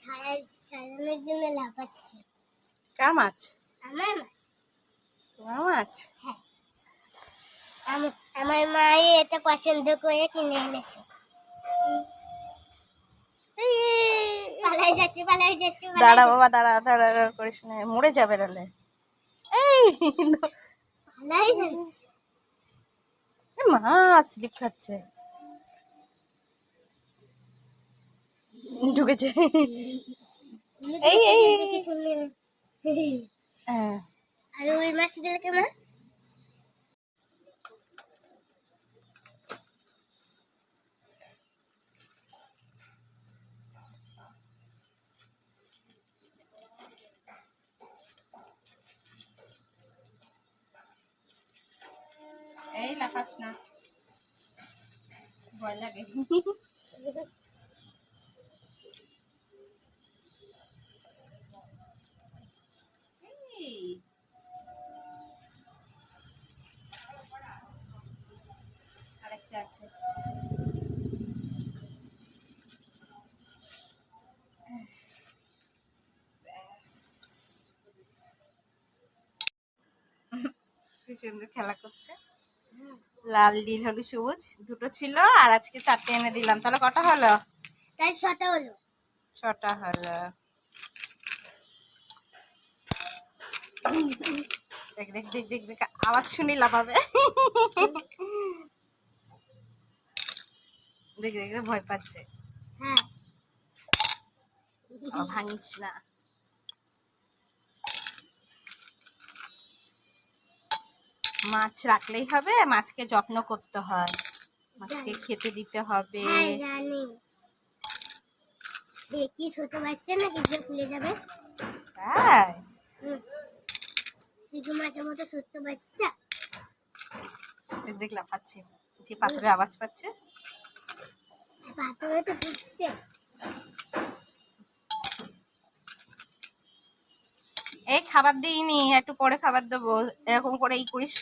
সাজানোর জন্য লাফাচ্ছে। কা মাছ? আমার মা তোমার মাছ? আমার আমার মা এটা পছন্দ করে কিনে এনেছে। দাঁড়া যাচ্ছে, বাবা দাঁড়া দাঁড়া দাঁড়া করিস না মরে যাবে মাছ স্লিপ খাচ্ছে। ঢুকেছে এই, এই, এই। দেখি শুনলে হ্যাঁ আর ওই মাছগুলোকে মা এই লাফাস না ভয় লাগে আছে সুন্দর খেলা করছে। লাল নীল হলুদ সবুজ দুটো ছিল আর আজকে চারটে এনে দিলাম। তাহলে কটা হলো? তাই ছটা হলো। ছটা হলো। দেখ দেখ দেখ দেখ দেখ আওয়াজ শুনি লাফাবে। দেখ দেখ ভয় পাচ্ছে। হ্যাঁ। ভাঙিস না। মাছ রাখলেই হবে মাছকে যত্ন করতে হয়। মাছকে খেতে দিতে হবে। হ্যাঁ জানি। দেখি ছোট বাচ্চা না কিছু খুলে যাবে? তাই? হুম। শিশু মাছের মতো ছোট্ট বাচ্চা। দেখ দেখ লাফাচ্ছে যে পাথরের আওয়াজ পাচ্ছে। পাথরে তো ফুটছে এই খাবার দিইনি একটু পরে খাবার দেবো। এরকম করে এই করিস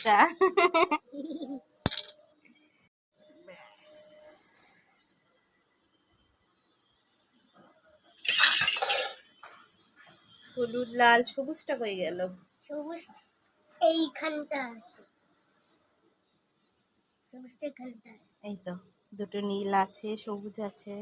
হলুদ লাল সবুজটা হয়ে গেল। সবুজ এইখানটা আছে। এই তো দুটো নীল আছে সবুজ আছে।